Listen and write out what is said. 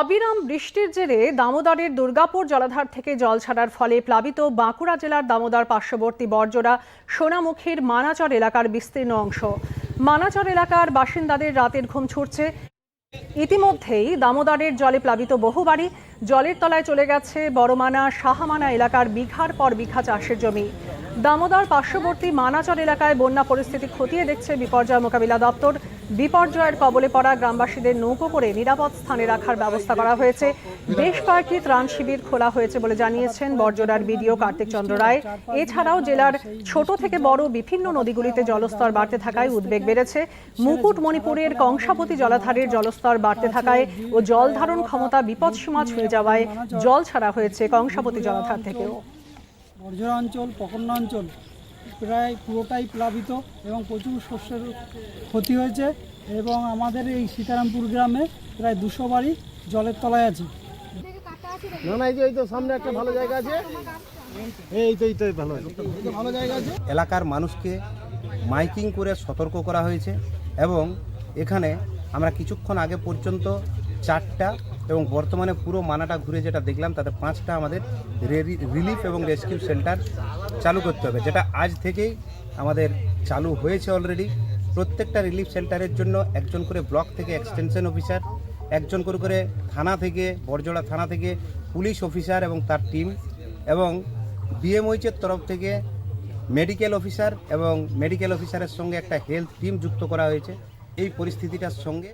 অবিরাম বৃষ্টির জেরে দামোদরের দুর্গাপুর জলাধার থেকে জল ছাড়ার ফলে প্লাবিত বাঁকুড়া জেলার দামোদর পার্শ্ববর্তী বর্জরা সোনামুখীর মানাচর এলাকার বিস্তীর্ণ অংশ। মানাচর এলাকার বাসিন্দাদের রাতের ঘুম ছুটছে। ইতিমধ্যেই দামোদরের জলে প্লাবিত বহু বাড়ি জলের তলায় চলে গেছে বড়মানা সাহামানা এলাকার বিঘার পর বিঘা চাষের জমি। দামোদর পার্শ্ববর্তী মানাচর এলাকায় বন্যা পরিস্থিতি খতিয়ে দেখছে বিপর্যয় মোকাবিলা দপ্তর। বিপর্যয়ের কবলে পড়া গ্রামবাসীদের নৌকো করে নিরাপদ স্থানে রাখার ব্যবস্থা করা হয়েছে। বেশ কয়েকটি ত্রাণ শিবির খোলা হয়েছে বলে জানিয়েছেন বর্জরার বিডিও কার্তিক চন্দ্র রায়। এছাড়াও জেলার ছোট থেকে বড় বিভিন্ন নদীগুলিতে জলস্তর বাড়তে থাকায় উদ্বেগ বেড়েছে। মুকুট মণিপুরের কংসাবতী জলাধারের জলস্তর বাড়তে থাকায় ও জল ধারণ ক্ষমতা বিপদসীমা ছুঁয়ে যাওয়ায় জল ছাড়া হয়েছে কংসাবতী জলাধার থেকেও। বর্জরা অঞ্চল পকন্না অঞ্চল প্রায় পুরোটাই প্লাবিত এবং প্রচুর শস্যের ক্ষতি হয়েছে এবং আমাদের এই সীতারামপুর গ্রামে প্রায় দুশো বাড়ি জলের তলায় আছে। এই তো সামনে একটা ভালো জায়গা আছে। এই এই তো ভালো জায়গা আছে। এলাকার মানুষকে মাইকিং করে সতর্ক করা হয়েছে এবং এখানে আমরা কিছুক্ষণ আগে পর্যন্ত চারটা এবং বর্তমানে পুরো মানাটা ঘুরে যেটা দেখলাম, তাতে পাঁচটা আমাদের রিলিফ এবং রেস্কিউ সেন্টার চালু করতে হবে, যেটা আজ থেকেই আমাদের চালু হয়েছে অলরেডি। প্রত্যেকটা রিলিফ সেন্টারের জন্য একজন করে ব্লক থেকে এক্সটেনশন অফিসার, একজন করে করে থানা থেকে বরজোড়া থানা থেকে পুলিশ অফিসার এবং তার টিম এবং বিএমওইচের তরফ থেকে মেডিকেল অফিসার এবং মেডিকেল অফিসারের সঙ্গে একটা হেলথ টিম যুক্ত করা হয়েছে। এই পরিস্থিতিটার সঙ্গে